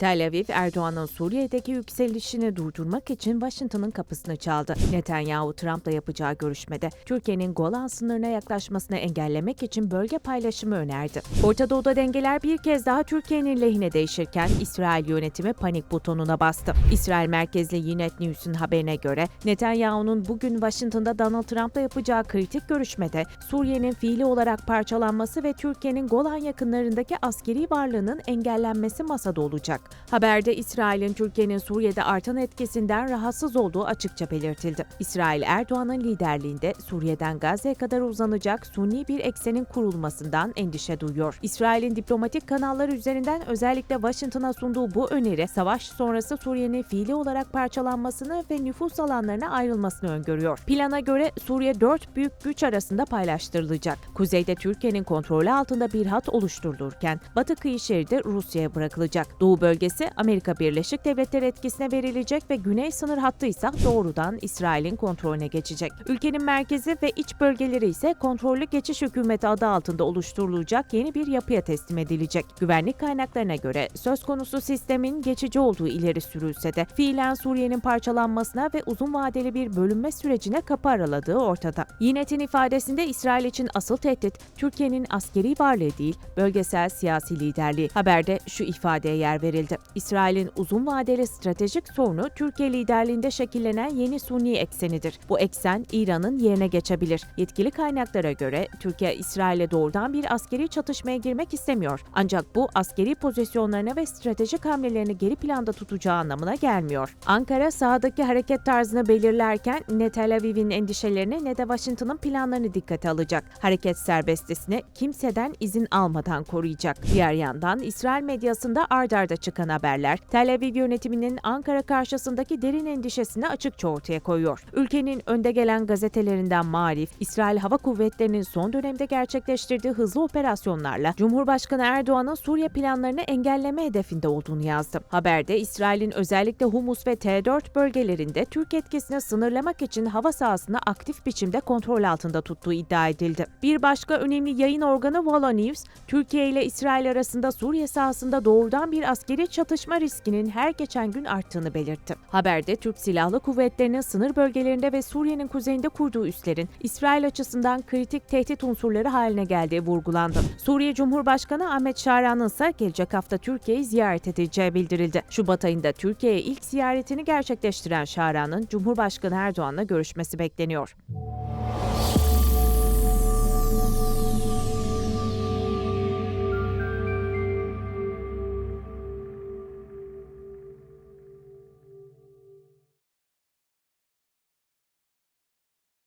Tel Aviv, Erdoğan'ın Suriye'deki yükselişini durdurmak için Washington'ın kapısını çaldı. Netanyahu, Trump'la yapacağı görüşmede Türkiye'nin Golan sınırına yaklaşmasını engellemek için bölge paylaşımı önerdi. Orta Doğu'da dengeler bir kez daha Türkiye'nin lehine değişirken İsrail yönetimi panik butonuna bastı. İsrail merkezli Ynet News'un haberine göre Netanyahu'nun bugün Washington'da Donald Trump'la yapacağı kritik görüşmede Suriye'nin fiili olarak parçalanması ve Türkiye'nin Golan yakınlarındaki askeri varlığının engellenmesi masada olacak. Haberde İsrail'in Türkiye'nin Suriye'de artan etkisinden rahatsız olduğu açıkça belirtildi. İsrail Erdoğan'ın liderliğinde Suriye'den Gazze'ye kadar uzanacak suni bir eksenin kurulmasından endişe duyuyor. İsrail'in diplomatik kanalları üzerinden özellikle Washington'a sunduğu bu öneri savaş sonrası Suriye'nin fiili olarak parçalanmasını ve nüfus alanlarına ayrılmasını öngörüyor. Plana göre Suriye dört büyük güç arasında paylaştırılacak. Kuzeyde Türkiye'nin kontrolü altında bir hat oluşturulurken batı kıyı şeridi Rusya'ya bırakılacak. Doğu bölgesi Amerika Birleşik Devletleri etkisine verilecek ve güney sınır hattı ise doğrudan İsrail'in kontrolüne geçecek. Ülkenin merkezi ve iç bölgeleri ise kontrollü geçiş hükümeti adı altında oluşturulacak yeni bir yapıya teslim edilecek. Güvenlik kaynaklarına göre söz konusu sistemin geçici olduğu ileri sürülse de fiilen Suriye'nin parçalanmasına ve uzun vadeli bir bölünme sürecine kapı araladığı ortada. Yinet'in ifadesinde İsrail için asıl tehdit Türkiye'nin askeri varlığı değil, bölgesel siyasi liderliği. Haberde şu ifadeye yer verildi. İsrail'in uzun vadeli stratejik sorunu Türkiye liderliğinde şekillenen yeni Sunni eksenidir. Bu eksen İran'ın yerine geçebilir. Yetkili kaynaklara göre Türkiye İsrail'e doğrudan bir askeri çatışmaya girmek istemiyor. Ancak bu askeri pozisyonlarını ve stratejik hamlelerini geri planda tutacağı anlamına gelmiyor. Ankara sahadaki hareket tarzını belirlerken ne Tel Aviv'in endişelerini ne de Washington'ın planlarını dikkate alacak. Hareket serbestisini kimseden izin almadan koruyacak. Diğer yandan İsrail medyasında ard arda çıkan haberler Tel Aviv yönetiminin Ankara karşısındaki derin endişesini açıkça ortaya koyuyor. Ülkenin önde gelen gazetelerinden Marif, İsrail Hava Kuvvetleri'nin son dönemde gerçekleştirdiği hızlı operasyonlarla Cumhurbaşkanı Erdoğan'ın Suriye planlarını engelleme hedefinde olduğunu yazdı. Haberde İsrail'in özellikle Humus ve T4 bölgelerinde Türk etkisini sınırlamak için hava sahasını aktif biçimde kontrol altında tuttuğu iddia edildi. Bir başka önemli yayın organı Walla News, Türkiye ile İsrail arasında Suriye sahasında doğrudan bir askeri çatışma riskinin her geçen gün arttığını belirtti. Haberde Türk Silahlı Kuvvetleri'nin sınır bölgelerinde ve Suriye'nin kuzeyinde kurduğu üslerin İsrail açısından kritik tehdit unsurları haline geldiği vurgulandı. Suriye Cumhurbaşkanı Ahmet Şaran'ın ise gelecek hafta Türkiye'yi ziyaret edeceği bildirildi. Şubat ayında Türkiye'ye ilk ziyaretini gerçekleştiren Şaran'ın Cumhurbaşkanı Erdoğan'la görüşmesi bekleniyor.